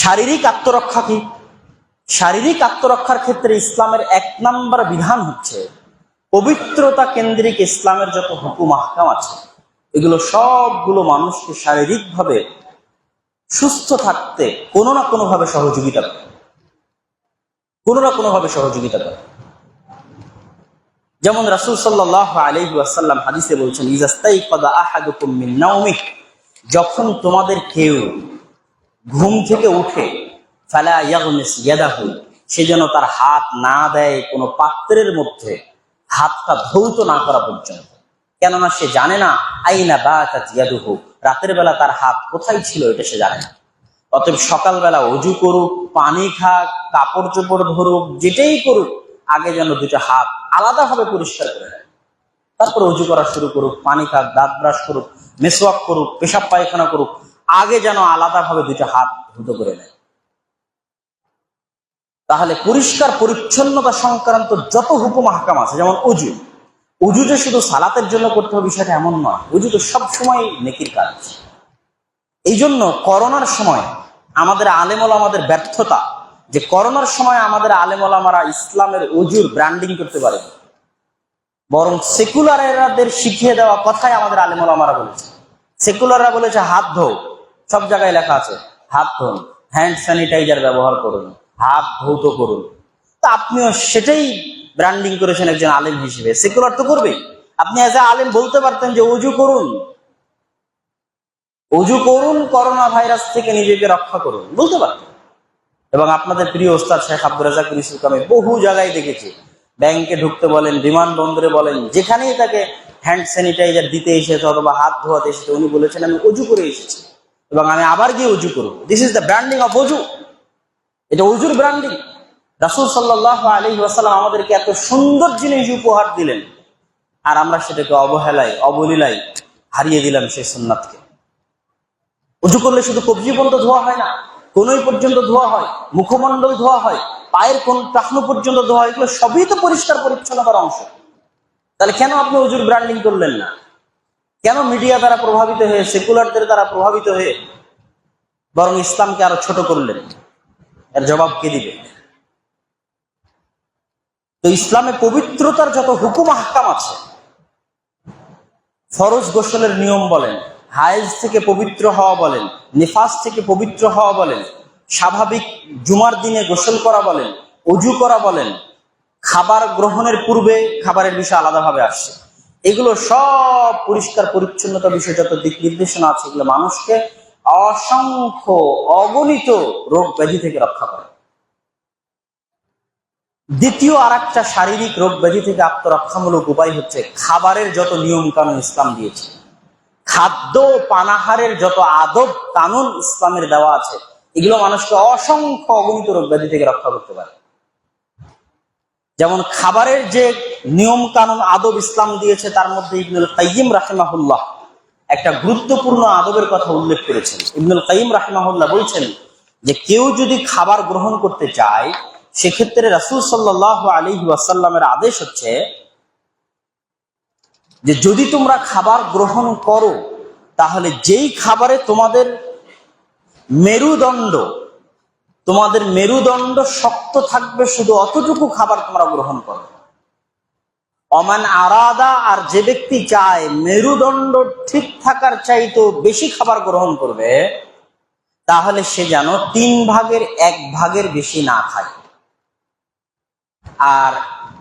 শারীরিক আত্মরক্ষা কি? শারীরিক আত্মরক্ষার ক্ষেত্রে ইসলামের এক নম্বর বিধান হচ্ছে পবিত্রতা কেন্দ্রিক ইসলামের যত হুকুম, আহকাম আছে, এগুলো সবগুলো মানুষকে শারীরিকভাবে সুস্থ থাকতে কোনো না কোনো ভাবে সহযোগিতা করে। কোনো না কোনো ভাবে সহযোগিতা করে। যেমন রাসূল সাল্লাহ আলাইহি ওয়াসাল্লাম হাদিসে বলছেন ইজাস্তাই কদা আহাদুকুম যখন তোমাদের কেউ ঘুম থেকে উঠে ফালা সে যেন তার হাত না দেয় কোনো পাত্রের মধ্যে, হাতটা ধৌত না করা পর্যন্ত। কেননা সে জানে না, আইনা বাতাত ইয়াদুহু, রাতের বেলা তার হাত কোথায় ছিল এটা সে জানে না। অতএব সকালবেলা অজু করুক, পানি খাক কাপড় চোপড় ধরুক, যেটাই করুক, আগে যেন দুটো হাত আলাদাভাবে পরিষ্কার করে তারপর অজু করা শুরু করুক, পানি খাক, দাঁত ব্রাশ করুক, মেসওয়াক করুক, পেশাব পায়খানা করুক আগে যেন আলাদাভাবে দুটো হাত ধুতো করে নেয়। তাহলে পরিষ্কার পরিচ্ছন্নতা সংক্রান্ত যত হুকুম হাকাম আছে, যেমন অজু অজু যে শুধু সালাতের জন্য করতে হবে বিষয়টা এমন নয় অজু তো সবসময় নেকির কাজ। এই জন্য করোনার সময় আমাদের আলেমল আমাদের ব্যর্থতা, যে করোনার সময় আমাদের আলেমল আমারা ইসলামের অজুর ব্র্যান্ডিং করতে পারে। বরং সেকুলারদের শিখিয়ে দেওয়া কথাই আমাদের আলেমল আমারা বলেছে। সেকুলাররা বলেছে, হাত ধো। সব জায়গায় লেখা আছে, হাত ধোন হ্যান্ড স্যানিটাইজার ব্যবহার করুন, হাত ধৌত করুন। তা আপনিও সেটাই ব্র্যান্ডিং করেছেন একজন আলেম হিসেবে সেকুলার তো করবেই। আপনি এজ আলেম বলতে পারতেন যে অজু করুন। অজু করুন, করোনা ভাইরাস থেকে নিজেকে রক্ষা করুন, বলতে পারতেন। এবং আপনাদের প্রিয় ওস্তাদ শেখ আব্দুল রাজাক ইউসুফ কামে বহু জায়গায় দেখেছি। ব্যাংকে ঢুকতে বলেন বিমানবন্দরে বলেন, যেখানেই তাকে হ্যান্ড স্যানিটাইজার দিতে এসেছে অথবা হাত ধোয়াতে এসেছে, উনি বলেছেন, আমি অজু করে এসেছি। এবং আমি আবার গিয়ে অজু করব। This is the branding of উজু। এটা অজুর ব্র্যান্ডিং রাসুল সাল্লাহ আলী ওয়াসাল্লাম আমাদেরকে এত সুন্দর জিনিস উপহার দিলেন। আর আমরা সেটাকে অবহেলায় অবলীলায় হারিয়ে দিলাম সেই সুন্নাতকে। উজু করলে শুধু কবজি পর্যন্ত ধোয়া হয় না, কোনই পর্যন্ত ধোয়া হয়, মুখমণ্ডল ধোয়া হয়, পায়ের কোন টাকনু পর্যন্ত ধোয়া হয়, এগুলো সবই তো পরিষ্কার পরিচ্ছন্ন পরিচ্ছন্নতার অংশ। তাহলে কেন আপনি অজুর ব্র্যান্ডিং করলেন না? কেন মিডিয়া দ্বারা প্রভাবিত হয়ে, সেকুলারদের দ্বারা প্রভাবিত হয়ে বরং ইসলামকে আরও ছোট করলেন? এর জবাব কে দিবে? তো ইসলামে পবিত্রতার যত হুকুম হাকাম আছে, ফরজ গোসলের নিয়ম বলেন, হায়েজ থেকে পবিত্র হওয়া বলেন, নিফাস থেকে পবিত্র হওয়া বলেন, স্বাভাবিক জুমার দিনে গোসল করা বলেন, অজু করা বলেন, খাবার গ্রহণের পূর্বে খাবারের বিষয় আলাদাভাবে আসছে। এগুলো সব পরিষ্কার পরিচ্ছন্নতা বিষয়ে যত দিক নির্দেশনা আছে এগুলো মানুষকে অসংখ্য অগণিত রোগ ব্যাধি থেকে রক্ষা করে। দ্বিতীয় আর একটা শারীরিক রোগ ব্যাধি থেকে আত্মরক্ষামূলক উপায় হচ্ছে খাবারের যত নিয়ম কানুন ইসলাম দিয়েছে। খাদ্য পানাহারের যত আদব কানুন ইসলামের দেওয়া আছে, এগুলো মানুষকে অসংখ্য অগণিত রোগ ব্যাধি থেকে রক্ষা করতে পারে। যেমন খাবারের যে নিয়ম কানুন আদব ইসলাম দিয়েছে, তার মধ্যে ইবনুল কাইম রাহেমাহুল্লাহ একটা গুরুত্বপূর্ণ আদবের কথা উল্লেখ করেছেন। ইবনুল কাইম রাহেমাহুল্লাহ বলছেন যে, কেউ যদি খাবার গ্রহণ করতে চায়, সেক্ষেত্রে রাসুল সাল্লাহ আলী ওয়াসাল্লামের আদেশ হচ্ছে যে, যদি তোমরা খাবার গ্রহণ করো, তাহলে যেই খাবারে তোমাদের মেরুদণ্ড তোমাদের মেরুদণ্ড শক্ত থাকবে, শুধু অতটুকু খাবার তোমরা গ্রহণ করো। অমান আরাদা, আর যে ব্যক্তি চায় মেরুদণ্ড ঠিক থাকার চাইতো বেশি খাবার গ্রহণ করবে, তাহলে সে যেন তিন ভাগের এক ভাগের বেশি না খায়। আর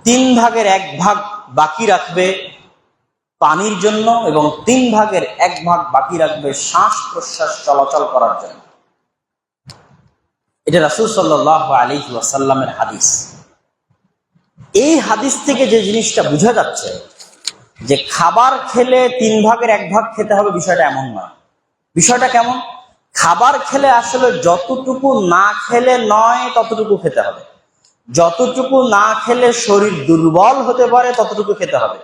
তিন ভাগের এক ভাগ বাকি রাখবে পানির জন্য এবং তিন ভাগের এক ভাগ বাকি রাখবে শ্বাস প্রশ্বাস চলাচল করার জন্য। এটা রাসুল সাল্লাহ আলী ওয়াসাল্লামের হাদিস। এই হাদিস থেকে যে জিনিসটা বোঝা যাচ্ছে যে খাবার খেলে তিন ভাগের এক ভাগ খেতে হবে, বিষয়টা এমন নয় বিষয়টা কেমন? খাবার খেলে আসলে যতটুকু না খেলে নয়, ততটুকু খেতে হবে। যতটুকু না খেলে শরীর দুর্বল হতে পারে, ততটুকু খেতে হবে।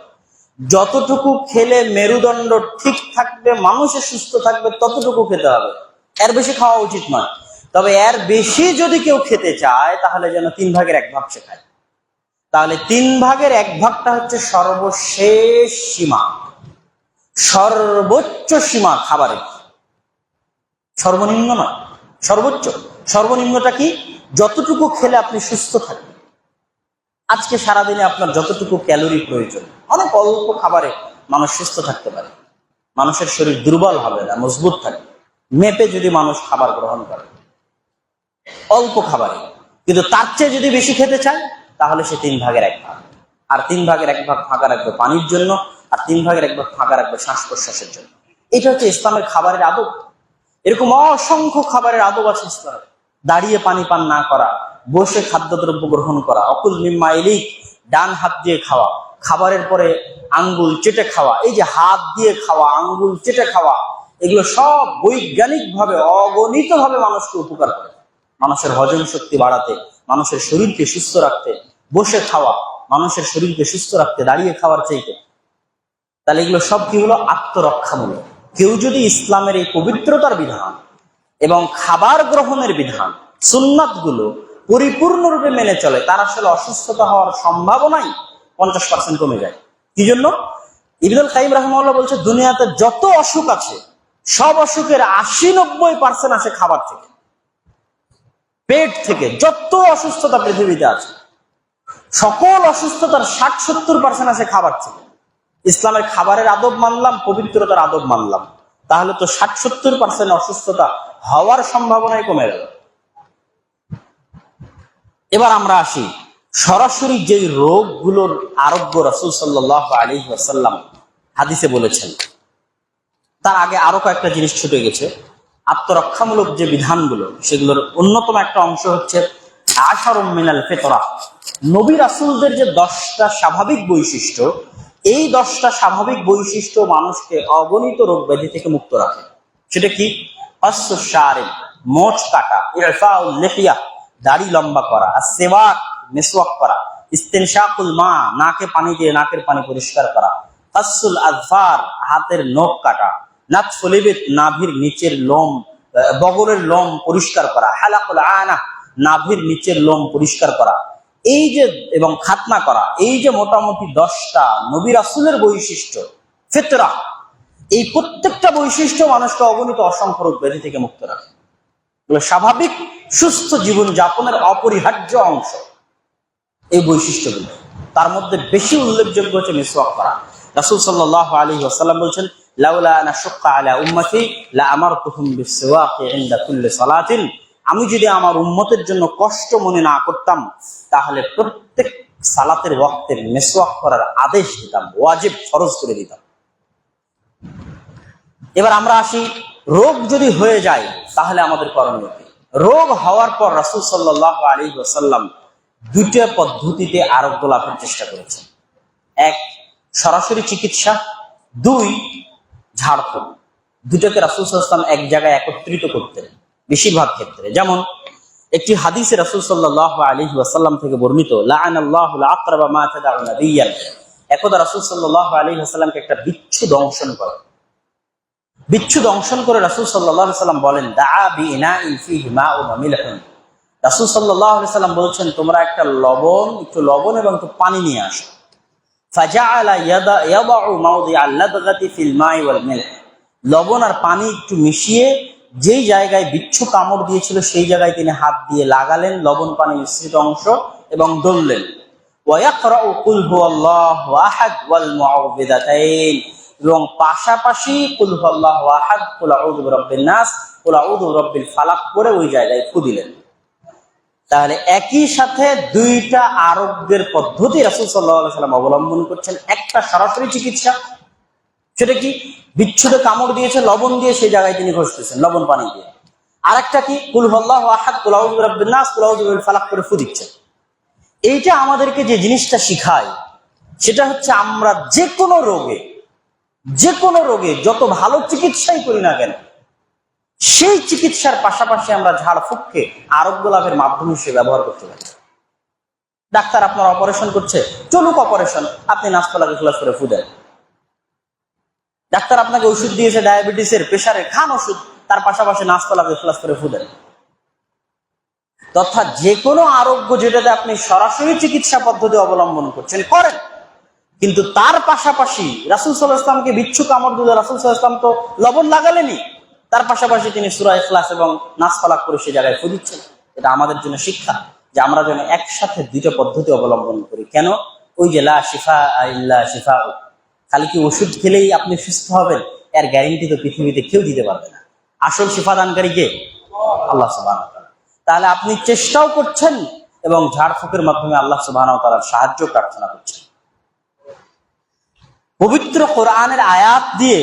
যতটুকু খেলে মেরুদণ্ড ঠিক থাকবে মানুষের সুস্থ থাকবে, ততটুকু খেতে হবে। এর বেশি খাওয়া উচিত নয়। তবে এর বেশি যদি কেউ খেতে চায়, তাহলে যেন তিন ভাগের এক ভাগ সে খায়। তাহলে তিন ভাগের এক ভাগটা হচ্ছে সর্বশেষ সীমা। সর্বোচ্চ সীমা খাবারের সর্বনিম্ন নয়, সর্বোচ্চ। সর্বনিম্নটা কি? যতটুকু খেলে আপনি সুস্থ থাকবেন। আজকে সারাদিনে আপনার যতটুকু ক্যালোরি প্রয়োজন, অনেক অল্প খাবারে মানুষ সুস্থ থাকতে পারে। মানুষের শরীর দুর্বল হবে না, মজবুত থাকবে। মেপে যদি মানুষ খাবার গ্রহণ করে। অল্প খাবারে। কিন্তু তার চেয়ে যদি বেশি খেতে চায়, তাহলে সে তিন ভাগের এক ভাগ। আর তিন ভাগের এক ভাগ ফাঁকা রাখবে পানির জন্য, আর তিন ভাগের এক ভাগ ফাঁকা রাখবে শ্বাস প্রশ্বাসের জন্য। এটা হচ্ছে ইসলামের খাবারের আদব। এরকম অসংখ্য খাবারের আদব আছে ইসলামের। দাঁড়িয়ে পানি পান না করা, বসে খাদ্যদ্রব্য গ্রহণ করা, অকুল নিম্মা এলিক ডান হাত দিয়ে খাওয়া, খাবারের পরে আঙ্গুল চেটে খাওয়া, এই যে হাত দিয়ে খাওয়া, আঙ্গুল চেটে খাওয়া, এগুলো সব বৈজ্ঞানিক ভাবে অগণিত ভাবে মানুষকে উপকার করে। মানুষের হজম শক্তি বাড়াতে, মানুষের শরীরকে সুস্থ রাখতে, বসে খাওয়া, মানুষের শরীরকে সুস্থ রাখতে, দাঁড়িয়ে খাওয়ার চাইতে। তাহলে এগুলো সব কি হলো? আত্মরক্ষামূলক। কেউ যদি ইসলামের এই পবিত্রতার বিধান এবং খাবার গ্রহণের বিধান সুন্নাতগুলো পরিপূর্ণরূপে মেনে চলে, তার আসলে অসুস্থতা হওয়ার সম্ভাবনাই পঞ্চাশ পার্সেন্ট কমে যায়। কি জন্য? ইবনুল কাইম রহমাল্লাহ বলছে, দুনিয়াতে যত অসুখ আছে, সব অসুখের আশি নব্বই পার্সেন্ট আসে খাবার থেকে। পেট থেকে যত অসুস্থতা পৃথিবীতে আছে, সকল অসুস্থতার ষাট সত্তর পার্সেন্ট আছে খাবার থেকে। ইসলামের খাবারের আদব মানলাম, পবিত্রতার আদব মানলাম। তাহলে তো ষাট সত্তর পার্সেন্ট অসুস্থতা হওয়ার সম্ভাবনাই কমে গেল। এবার আমরা আসি, সরাসরি যে রোগগুলোর আরোগ্য রসুল সাল্লাহ আলী ওয়াসাল্লাম হাদিসে বলেছেন, তার আগে আরও কয়েকটা জিনিস ছুটে গেছে। আত্মরক্ষামূলক যে বিধানগুলো, সেগুলোর অন্যতম একটা অংশ হচ্ছে আশার মিনাল ফেতরা। নবী রাসুলদের যে দশটা স্বাভাবিক বৈশিষ্ট্য, এই দশটা স্বাভাবিক বৈশিষ্ট্য মানুষকে অগণিত রোগ ব্যাধি থেকে মুক্ত রাখে। সেটা কি? মোচ কাটা লেফিয়া দাড়ি লম্বা করা, আর সেওয়াক মেসওয়াক করা, ইস্তেনশাকুল মা, নাকে পানি দিয়ে নাকের পানি পরিষ্কার করা হাতের নখ কাটা নাতফলিবিত নাভির নিচের লোম বগলের লোম পরিষ্কার করা, হালাকুল আনা, নাভির নিচের লোম পরিষ্কার করা। এই যে, এবং খাতনা করা, এই যে মোটামুটি দশটা নবী রাসুলের বৈশিষ্ট্য, ফেতরা, এই প্রত্যেকটা বৈশিষ্ট্য মানুষকে অগণিত অসংখ্য রোগ ব্যাধি থেকে মুক্ত রাখে। স্বাভাবিক সুস্থ জীবন যাপনের অপরিহার্য অংশ এই বৈশিষ্ট্যগুলো। তার মধ্যে বেশি উল্লেখযোগ্য হচ্ছে মিসওয়াক করা। রাসূল সাল্লাল্লাহু আলাইহি ওয়াসাল্লাম বলছেন আলা সালাতিন। আমি যদি আমার উম্মতের জন্য কষ্ট মনে না করতাম, তাহলে প্রত্যেক সালাতের ওয়াক্তে মিসওয়াক করার আদেশ দিতাম, ওয়াজিব ফরজ করে দিতাম। এবার আমরা আসি, রোগ যদি হয়ে যায়, তাহলে আমাদের করণীয় কি? রোগ হওয়ার পর রাসূল সাল্লাল্লাহু আলাইহি ওয়াসাল্লাম দুইটা পদ্ধতিতে আরোগ্য লাভের চেষ্টা করেছেন। এক, সরাসরি চিকিৎসা। দুই ঝাড়ফুঁক দুটোকে রাসুল সাল্লাম এক জায়গায় একত্রিত করতেন, বেশিরভাগ ক্ষেত্রে। যেমন, একটি হাদিসে রাসুল সাল্লাহ আলী ওয়াসাল্লাম থেকে বর্ণিত একদা রাসুল সাল্লাহ আলী ওয়াসাল্লামকে একটা বিচ্ছু দংশন করে। বিচ্ছু দংশন করে রাসুল সাল্লাহ সাল্লাম বলেন রাসুল সাল্লাহ সাল্লাম বলছেন, তোমরা একটা লবণ, একটু লবণ এবং একটু পানি নিয়ে আসো। লবণ আর পানি একটু মিশিয়ে যেই জায়গায় বিচ্ছু কামড় দিয়েছিল সেই জায়গায় তিনি হাত দিয়ে লাগালেন, লবণ পানি মিশ্রিত অংশ এবং মুআউযিদাতাইন এবং পাশাপাশি কুল হুয়াল্লাহু আহাদ, কুল আউযু নাস, কুল আউযু বিরাব্বিল ফালাক করে ওই জায়গায় ফু দিলেন। তাহলে একই সাথে দুইটা আরোগ্যের পদ্ধতি রাসুল সাল্লাম অবলম্বন করছেন। একটা সরাসরি চিকিৎসা, সেটা কি? বিচ্ছুদে কামড় দিয়েছে, লবণ দিয়ে সেই জায়গায় তিনি ঘষতেছেন, লবণ পানি দিয়ে। আরেকটা কি? কুলহল্লাহ করে দিচ্ছেন এইটা আমাদেরকে যে জিনিসটা শিখায়, সেটা হচ্ছে আমরা যে কোনো রোগে যে কোনো রোগে যত ভালো চিকিৎসাই করি না কেন সেই চিকিৎসার পাশাপাশি আমরা ঝাড়ফুঁককে আরোগ্য লাভের মাধ্যম হিসেবে ব্যবহার করতে পারি। ডাক্তার আপনার অপারেশন করছে, চলুক অপারেশন, আপনি নাচপালাকে ক্লাস করে ফু দেন। ডাক্তার আপনাকে ওষুধ দিয়েছে ডায়াবেটিসের প্রেশারের খান ওষুধ, তার পাশাপাশি নাচপালাকে ক্লাস করে ফু দেন। তথা যে কোনো আরোগ্য যেটাতে আপনি সরাসরি চিকিৎসা পদ্ধতি অবলম্বন করছেন, করেন। কিন্তু তার পাশাপাশি রাসুল সাল্লাহ ইসলামকে বিচ্ছু কামড় দিল, রাসুল সাল্লাহ ইসলাম তো লবণ লাগালেনি তার পাশাপাশি তিনি সুরা ইখলাস এবং নাস ফালাক করে সে জায়গায় ফুদিচ্ছেন এটা আমাদের জন্য শিক্ষা যে আমরা যেন একসাথে দুইটা পদ্ধতি অবলম্বন করি। কেন? ওই যে লা শিফা ইল্লা শিফা। খালি কি ওষুধ খেলেই আপনি সুস্থ হবেন? এর গ্যারেন্টি তো পৃথিবীতে কেউ দিতে পারবে না। আসল শিফা দানকারী কে? আল্লাহ সুবাহ তাহলে আপনি চেষ্টাও করছেন এবং ঝাড়ফুঁকের মাধ্যমে আল্লাহ সুবাহ তালার সাহায্য প্রার্থনা করছেন। পবিত্র কোরআনের আয়াত দিয়ে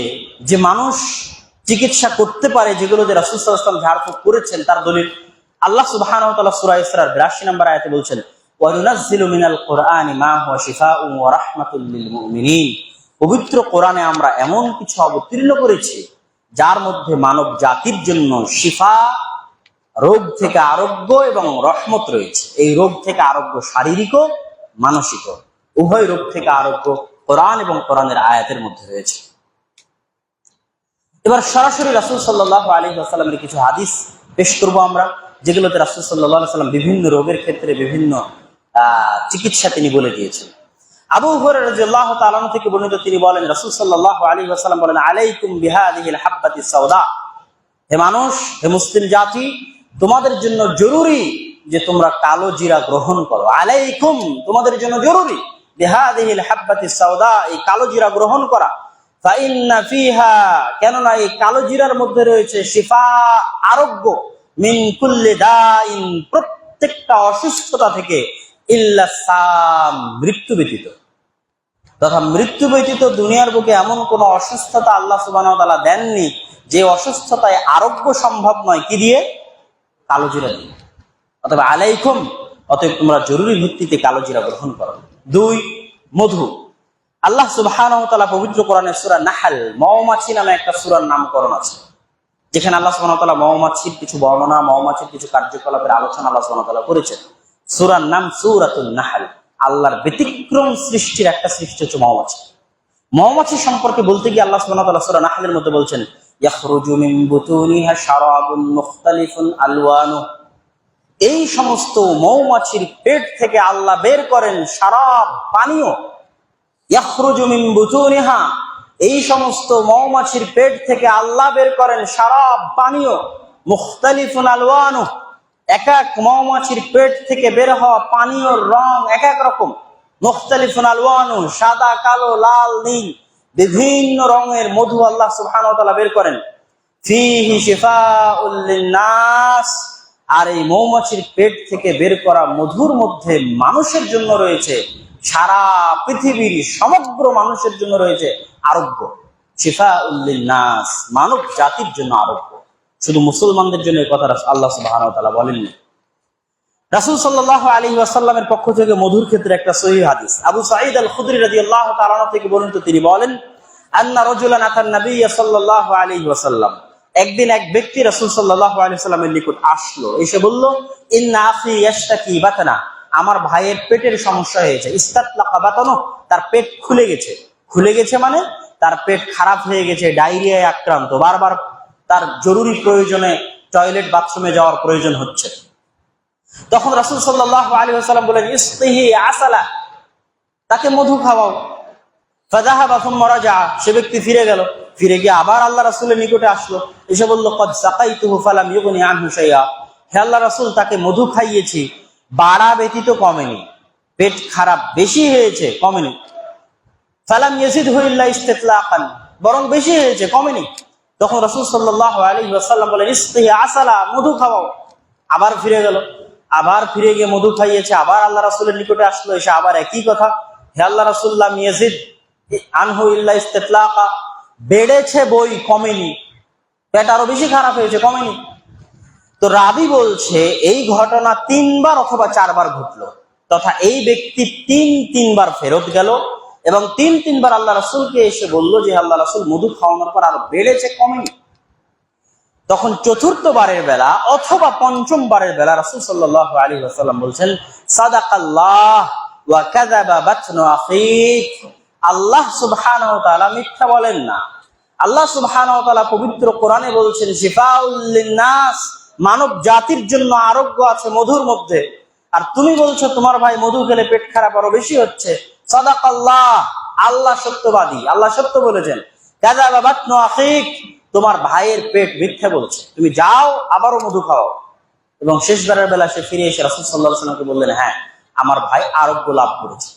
যে মানুষ চিকিৎসা করতে পারে যেগুলো যে রাসুলসাল্লাম ঝাড়ফুঁক করেছেন, তার দলিল আল্লাহ সুবাহ সুরা বিরাশি নম্বর আয়াতে বলছেন পবিত্র কোরআনে আমরা এমন কিছু অবতীর্ণ করেছি, যার মধ্যে মানব জাতির জন্য শিফা রোগ থেকে আরোগ্য এবং রহমত রয়েছে। এই রোগ থেকে আরোগ্য শারীরিক মানসিক উভয় রোগ থেকে আরোগ্য কোরআন এবং কোরআনের আয়াতের মধ্যে রয়েছে। এবার সরাসরি রাসুল সাল্লাহ আলী আসাল্লামের কিছু হাদিস পেশ করব আমরা, যেগুলোতে রাসুল সাল্লাহ সাল্লাম বিভিন্ন রোগের ক্ষেত্রে বিভিন্ন চিকিৎসা তিনি বলে দিয়েছেন। আবু হরাহ তালাম থেকে বর্ণিত তিনি বলেন, রাসুল সাল্লাহ আলী বলেন, আলাইকুম বিহাদিহিল হাব্বাতি সৌদা হে মানুষ, হে মুসলিম জাতি, তোমাদের জন্য জরুরি যে তোমরা কালো জিরা গ্রহণ করো। আলাইকুম, তোমাদের জন্য জরুরি। বিহাদিহিল হাব্বাতি সৌদা এই কালো জিরা গ্রহণ করা। ফিহা, কেননা এই কালো জিরার মধ্যে রয়েছে শিফা, আরোগ্য। মিন কুল্লি দাইন, প্রত্যেকটা অসুস্থতা থেকে ইল্লা সাম, মৃত্যু ব্যতীত। তথা মৃত্যু ব্যতীত দুনিয়ার বুকে এমন কোন অসুস্থতা আল্লাহ সুবাহ দেননি যে অসুস্থতায় আরোগ্য সম্ভব নয়। কি দিয়ে? কালো জিরা দিয়ে। অথবা আলাইকুম, অতএব তোমরা জরুরি ভিত্তিতে কালো জিরা গ্রহণ করো। দুই, মধু। আল্লাহ সুবাহ পবিত্র কোরআনের সুরা নাহাল মৌমাছি নামে একটা সুরার নামকরণ আছে। যেখানে আল্লাহ সুবাহ তালা মৌমাছির কিছু বর্ণনা মৌমাছির কিছু কার্যকলাপের আলোচনা আল্লাহ সুবাহ তালা করেছেন। সুরার নাম সুরাতুল নাহাল। আল্লাহর ব্যতিক্রম সৃষ্টির একটা সৃষ্টি হচ্ছে মৌমাছি মৌমাছি সম্পর্কে বলতে গিয়ে আল্লাহ তাআলা সূরা মধ্যে বলছেন এই সমস্ত মৌমাছির পেট থেকে আল্লাহ বের করেন শারাব, পানীয়। ইয়াখরুজু মিন বুতুনিহা। এই সমস্ত মৌমাছির পেট থেকে আল্লাহ বের করেন শারাব পানীয়, মুখতালিফুন আলওয়ানু। এক এক মৌমাছির পেট থেকে বের হওয়া পানীয়র রং এক এক রকম। মুখতালিফুন আলওয়ানু, সাদা, কালো, লাল, নীল, বিভিন্ন রঙের মধু আল্লাহ সুবহানাহু ওয়া তাআলা বের করেন। ফিহি শিফাউল লিন্নাস। আর এই মৌমাছির পেট থেকে বের করা মধুর মধ্যে মানুষের জন্য রয়েছে। সারা পৃথিবীর সমগ্র মানুষের জন্য রয়েছে আরোগ্য। শিফা নাস মানব জাতির জন্য আরোগ্য। শুধু মুসলমানদের জন্য এই কথা আল্লাহ সুবাহ বলেননি। রাসুল সাল্লাহ আলী ওয়াসাল্লামের পক্ষ থেকে মধুর ক্ষেত্রে একটা সহি হাদিস। আবু সাঈদ আল খুদরি রাজি আল্লাহ থেকে বর্ণিত, তিনি বলেন, আন্না রজুলান আতান নবী সাল্লাহ আলী ওয়াসাল্লাম। একদিন এক ব্যক্তি রাসুল সাল্লাহ আলী সাল্লামের নিকট আসলো। এসে বলল, ইন্না আফি ইয়াশতাকি বাতানা। আমার ভাইয়ের পেটের সমস্যা হয়েছে। ইস্তাতলাকা বাতানো তার পেট খুলে গেছে। খুলে গেছে মানে তার পেট খারাপ হয়ে গেছে, ডায়রিয়ায় আক্রান্ত। বারবার তার জরুরি প্রয়োজনে টয়লেট বাথরুমে যাওয়ার প্রয়োজন হচ্ছে। তখন রাসুল সাল্লাহ আলী সাল্লাম বলেন, ইস্তিহি আসালা, তাকে মধু খাওয়াও। ফাজাহা বাফুম মরা যা সে ব্যক্তি ফিরে গেল। ফিরে গিয়ে আবার আল্লাহ রাসুলের নিকটে আসলো। এসে বলল, কদ সাকাই তুহু ফালাম ইউগুনি আনহু শাইয়া হে আল্লাহ রাসুল, তাকে মধু খাইয়েছি। বাড়া ব্যতীত কমেনি। পেট খারাপ বেশি হয়েছে, কমেনি। ফালাম ইয়াসিদ হুইল্লা ইস্তেতলাকান, বরং বেশি হয়েছে, কমেনি। তখন রাসূল সাল্লাল্লাহু আলাইহি ওয়াসাল্লাম বলেন, ইস্তিহি আসালা, মধু খাওয়াও। আবার ফিরে গেল। আবার ফিরে গিয়ে মধু খাইয়েছে, আবার আল্লাহ রাসূলের নিকটে আসলো, এসে আবার একই কথা। হে আল্লাহ রাসূল্লাহ ইয়াজিদ আনহু ইল্লা ইস্তেতলাকা, বেড়েছে বই, কমেনি। পেট আরও বেশি খারাপ হয়েছে, কমেনি। তো রাবি বলছে, এই ঘটনা তিনবার অথবা চারবার ঘটলো, তথা এই ব্যক্তি তিন তিনবার ফেরত গেল এবং তিন তিনবার আল্লাহ রাসুলকে এসে বলল যে, আল্লাহ রাসুল মধু খাওয়ানোর পর আরও বেড়েছে কমেনি। তখন চতুর্থ বারের বেলা অথবা পঞ্চম বারের বেলা রাসুল সাল্লাহ আলী আসাল্লাম বলছেন, সাদাকাল্লাহ আল্লাহ তাআলা মিথ্যা বলেন না। আল্লাহ সুবহান পবিত্র কোরআনে বলছেন, শিফাউল লিন্নাস। মানব জাতির জন্য আরোগ্য আছে মধুর মধ্যে। আর তুমি বলছো, তোমার ভাই মধু খেলে পেট খারাপ আরও বেশি হচ্ছে। সাদাকাল্লাহ, আল্লাহ আল্লাহ সত্যবাদী। আল্লাহ সত্য বলেছেন, কাজা বাবাতনু আখিক। তোমার ভাইয়ের পেট মিথ্যা বলছে। তুমি যাও, আবারও মধু খাও। এবং শেষবারের বেলা সে ফিরে এসে রসুল সাল্লাহ সাল্লামকে বললেন হ্যাঁ আমার ভাই আরোগ্য লাভ করেছে।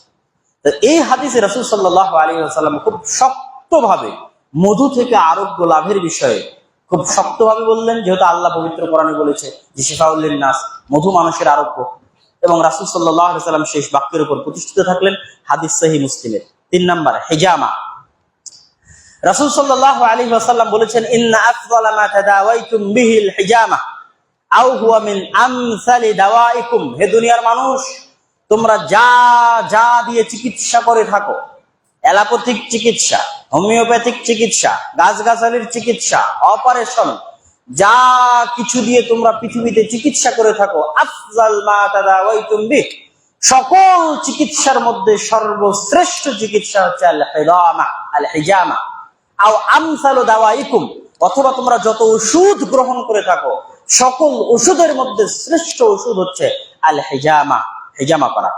তো এই হাদিসে রসুল সাল্লাহ আলী সাল্লাম খুব শক্তভাবে মধু থেকে আরোগ্য লাভের বিষয়ে খুব শক্তভাবে বললেন, যেহেতু আল্লাহ পবিত্র কোরআনে বলেছে যে, শিফাউল্লিন নাস, মধু মানুষের আরোগ্য। এবং রাসুল সাল্লাম শেষ বাক্যের উপর প্রতিষ্ঠিত থাকলেন হাদিস সাহি মুসলিমের। তিন নাম্বার, হেজামা। রাসুল সাল্লাহ আলী বলেছেন, ইন্না আফদালা মা তাদাওয়াইতুম বিহিল হিজামা, আও হুয়া মিন আমসালি দাওয়াইকুম। হে দুনিয়ার মানুষ, তোমরা যা যা দিয়ে চিকিৎসা করে থাকো অ্যালোপ্যাথিক চিকিৎসা, হোমিওপ্যাথিক চিকিৎসা, গাছগাছালির চিকিৎসা, অপারেশন, যা কিছু দিয়ে তোমরা পৃথিবীতে চিকিৎসা করে থাকো, আফজাল মা তাদাওয়াইতুম বিহ। সকল চিকিৎসার মধ্যে সর্বশ্রেষ্ঠ চিকিৎসা হচ্ছে অথবা তোমরা যত ওষুধ গ্রহণ করে থাকো, সকল ওষুধের মধ্যে শ্রেষ্ঠ ওষুধ হচ্ছে আল হেজামা হেজামা করা।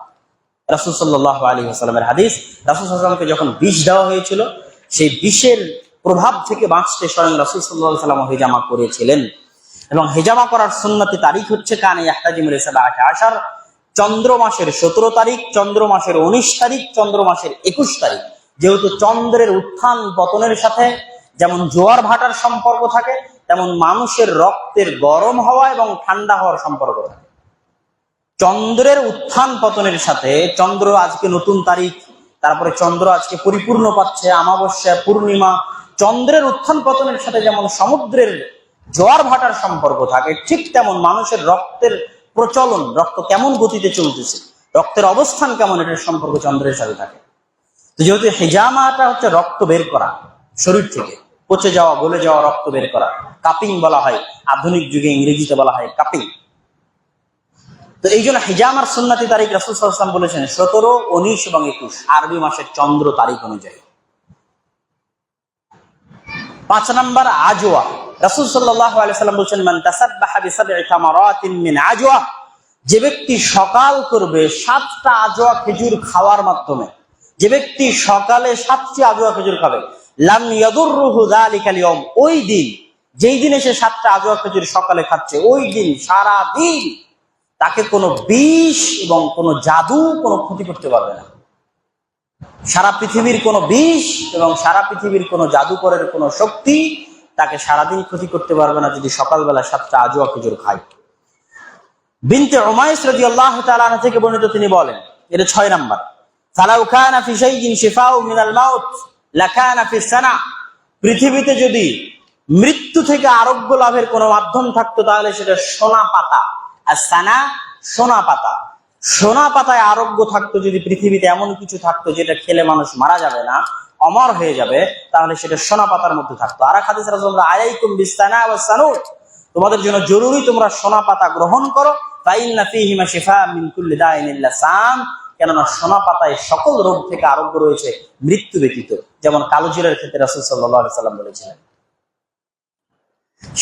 রাসুল সাল্লাহ আলী হাসালামের হাদিস, রাসুল সাল্লামকে যখন বিষ দেওয়া হয়েছিল, সেই বিষের প্রভাব থেকে বাঁচতে স্বয়ং রাসুল সাল্লাহ সাল্লাম হিজামা করেছিলেন। এবং হেজামা করার সুন্নতি তারিখ হচ্ছে কানে ইয়াহতাজিমুল ইসলাম আসার চন্দ্র মাসের সতেরো তারিখ, চন্দ্র মাসের উনিশ তারিখ, চন্দ্র মাসের একুশ তারিখ। যেহেতু চন্দ্রের উত্থান পতনের সাথে যেমন জোয়ার ভাটার সম্পর্ক থাকে, তেমন মানুষের রক্তের গরম হওয়া এবং ঠান্ডা হওয়ার সম্পর্ক থাকে। চন্দ্রের উত্থান পতনের সাথে চন্দ্র আজকে নতুন তারিখ, তারপরে চন্দ্র আজকে পরিপূর্ণ পাচ্ছে, অমাবস্যা, পূর্ণিমা। চন্দ্রের উত্থান পতনের সাথে যেমন সমুদ্রের জোয়ার ভাটার সম্পর্ক থাকে, ঠিক তেমন মানুষের রক্তের প্রচলন, রক্ত কেমন গতিতে চলতেছে, রক্তের অবস্থান কেমন, এটার সম্পর্ক চন্দ্রের সাথে থাকে। তো যেহেতু হেজামাটা হচ্ছে রক্ত বের করা, শরীর থেকে, পচে যাওয়া, গলে যাওয়া রক্ত বের করা, কাপিং বলা হয়, আধুনিক যুগে ইংরেজিতে বলা হয় কাপিং। তো এই জন্য হিজামার সুন্নাতি তারিখ রাসুল সাল্লাম বলেছেন, সতেরো, উনিশ এবং একুশ। আরবি মাসের চন্দ্র তারিখ অনুযায়ী। পাঁচ নম্বর আজোয়া রাসুল বলছেন যে ব্যক্তি সকাল করবে সাতটা আজোয়া খেজুর খাওয়ার মাধ্যমে, যে ব্যক্তি সকালে সাতটি আজোয়া খেজুর খাবে, লাম ওই দিন, যেই দিনে সে সাতটা আজোয়া খেজুর সকালে খাচ্ছে, ওই দিন সারা দিন তাকে কোনো বিষ এবং কোনো জাদু কোনো ক্ষতি করতে পারবে না। সারা পৃথিবীর কোনো বিষ এবং সারা পৃথিবীর কোনো জাদুকরের কোনো শক্তি তাকে সারাদিন ক্ষতি করতে পারবে না যদি সকালবেলা সাতটা আজুয়া খেজুর খায়। বিনতে ওমাইস রাজি আল্লাহ থেকে বর্ণিত তিনি বলেন এটা ছয় নাম্বার পৃথিবীতে যদি মৃত্যু থেকে আরোগ্য লাভের কোনো মাধ্যম থাকতো তাহলে সেটা সোনা পাতা। আর সানা সোনা পাতা। সোনা পাতায় আরোগ্য থাকতো যদি পৃথিবীতে এমন কিছু থাকতো যেটা খেলে মানুষ মারা যাবে না, অমর হয়ে যাবে, তাহলে সেটা সোনা পাতার মধ্যে থাকতো। আর হাদিস রাসূলুল্লাহ আলাইকুম ওয়াস সানুত তোমাদের জন্য জরুরি তোমরা সোনা পাতা গ্রহণ করো। কেননা সোনা সকল রোগ থেকে আরোগ্য রয়েছে মৃত্যু ব্যতীত, যেমন কালোজিরের ক্ষেত্রে রাসূল সাল্লাল্লাহু সাল্লাম বলেছিলেন।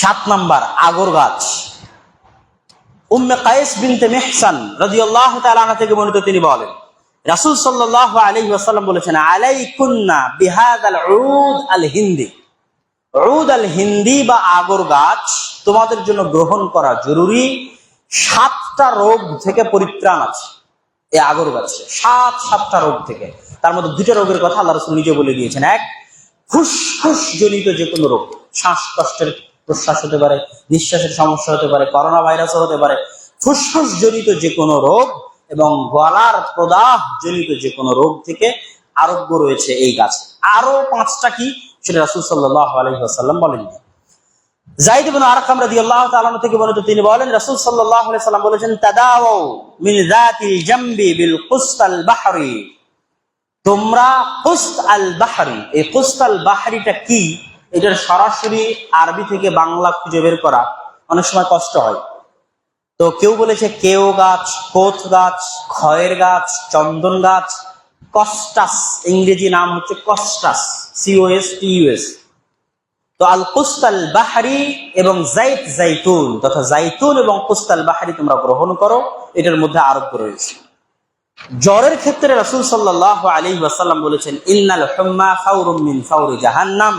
সাত নাম্বার, আগর গাছ। উম্মে কায়েস বিনতে মেহসান রাদিয়াল্লাহু তাআলা থেকে বর্ণিত তিনি বলেন, রাসূল সাল্লাল্লাহু আলাইহি ওয়াসাল্লাম বলেছেন, আলাইকুন্না বিহাদাল উদ আল হিন্দি উদ আল হিন্দি বা আগর গাছ তোমাদের জন্য গ্রহণ করা জরুরি। সাতটা রোগ থেকে পরিত্রাণ আছে এই আগর গাছে, সাত সাতটা রোগ থেকে। তার মধ্যে দুটো রোগের কথা আল্লাহ রসুল নিজে বলে দিয়েছেন। এক ফুসফুস জনিত যে কোনো রোগ, শ্বাসকষ্টের প্রশ্বাস হতে পারে, নিঃশ্বাসের সমস্যা হতে পারে করোনা ভাইরাসও হতে পারে। ফুসফুস জনিত যে কোনো রোগ এবং গলার প্রদাহ জনিত যে কোনো রোগ থেকে আরোগ্য রয়েছে এই গাছে। আরও পাঁচটা কি? সেটা রাসুল সাল্লাহ আলহিহাসাল্লাম বলেননি। বলেন তোমরা কি? এটার সরাসরি আরবি থেকে বাংলা খুঁজে বের করা অনেক সময় কষ্ট হয়। তো কেউ বলেছে কেও গাছ, কোথ গাছ, খয়ের গাছ, চন্দন গাছ, কস্টাস, ইংরেজি নাম হচ্ছে কস্টাস সিওএস টিউএস তো আল কুস্তাল বাহারি এবং জাইত জাইতুন, তথা জাইতুন এবং কুস্তাল বাহারি তোমরা গ্রহণ করো, এটার মধ্যে আরোগ্য রয়েছে। জ্বরের ক্ষেত্রে রাসূল সাল্লাল্লাহু আলাইহি ওয়াসাল্লাম বলেছেন, ইন্নাল হুম্মা ফাউরুম মিন ফাউরি জাহান্নাম।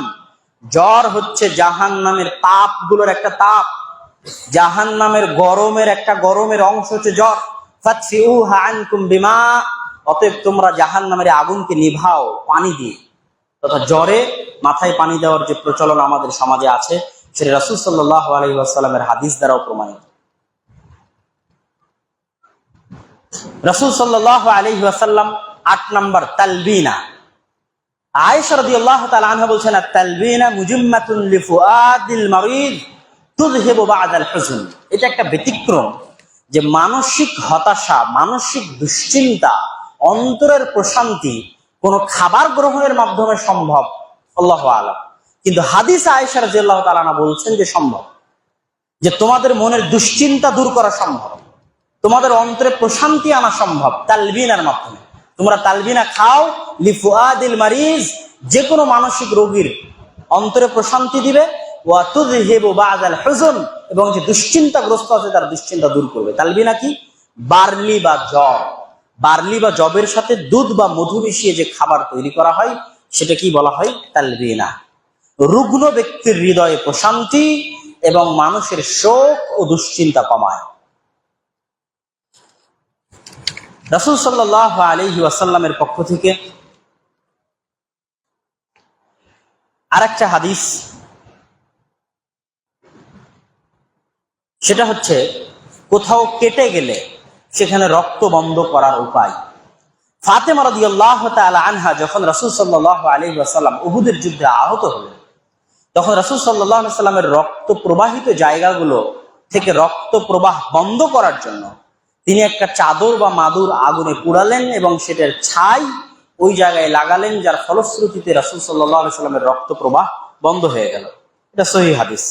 জ্বর হচ্ছে জাহান নামের তাপগুলোর একটা তাপ। জাহান নামের গরমের একটা গরমের অংশ হচ্ছে জ্বর। বিমা। অতএব তোমরা জাহান নামের আগুনকে নিভাও, পানি দিয়ে। তথা জ্বরে মাথায় পানি দেওয়ার যে প্রচলন আমাদের সমাজে আছে, সেটা রাসুল সাল্লাহ আলহি হাদিস দ্বারাও প্রমাণিত। রাসুল সাল্লাহ আলহি আসাল্লাম আট নম্বর তালবিনা। অন্তরের প্রশান্তি কোন খাবার গ্রহণের মাধ্যমে সম্ভব, আল্লাহ আলাম। কিন্তু হাদিস আয়েশা রাদিয়াল্লাহু তাআলা বলছেন যে সম্ভব। যে তোমাদের মনের দুশ্চিন্তা দূর করা সম্ভব। তোমাদের অন্তরে প্রশান্তি আনা সম্ভব, তালবিনার মাধ্যমে। তোমরা তালবিনা খাও লিফুআদিল মারিজ যে কোনো মানসিক রোগীর অন্তরে প্রশান্তি দিবে এবং যে দুশ্চিন্তাগ্রস্ত আছে তার দুশ্চিন্তা দূর করবে। তালবিনা কি বার্লি বা জব বার্লি বা জবের সাথে দুধ বা মধু মিশিয়ে যে খাবার তৈরি করা হয়, সেটা কি বলা হয়? তালবিনা রুগ্ন ব্যক্তির হৃদয়ে প্রশান্তি এবং মানুষের শোক ও দুশ্চিন্তা কমায়। রাসুল সাল্লাহ আলহি ওয়াসাল্লামের পক্ষ থেকে আর একটা হাদিস, সেটা হচ্ছে কোথাও কেটে গেলে সেখানে রক্ত বন্ধ করার উপায়। তাআলা আনহা যখন রাসূল সাল্লাল্লাহু আলাইহি ওয়াসাল্লাম উহুদের যুদ্ধে আহত হলেন, তখন রাসূল আলাইহি সাল্লামের রক্ত প্রবাহিত জায়গাগুলো থেকে রক্ত প্রবাহ বন্ধ করার জন্য তিনি একটা চাদর বা মাদুর আগুনে পুড়ালেন এবং সেটার ছাই ওই জায়গায় লাগালেন, যার ফলশ্রুতিতে রাসুল সাল্লাহ সাল্লামের রক্ত প্রবাহ বন্ধ হয়ে গেল। এটা সহি হাদিস।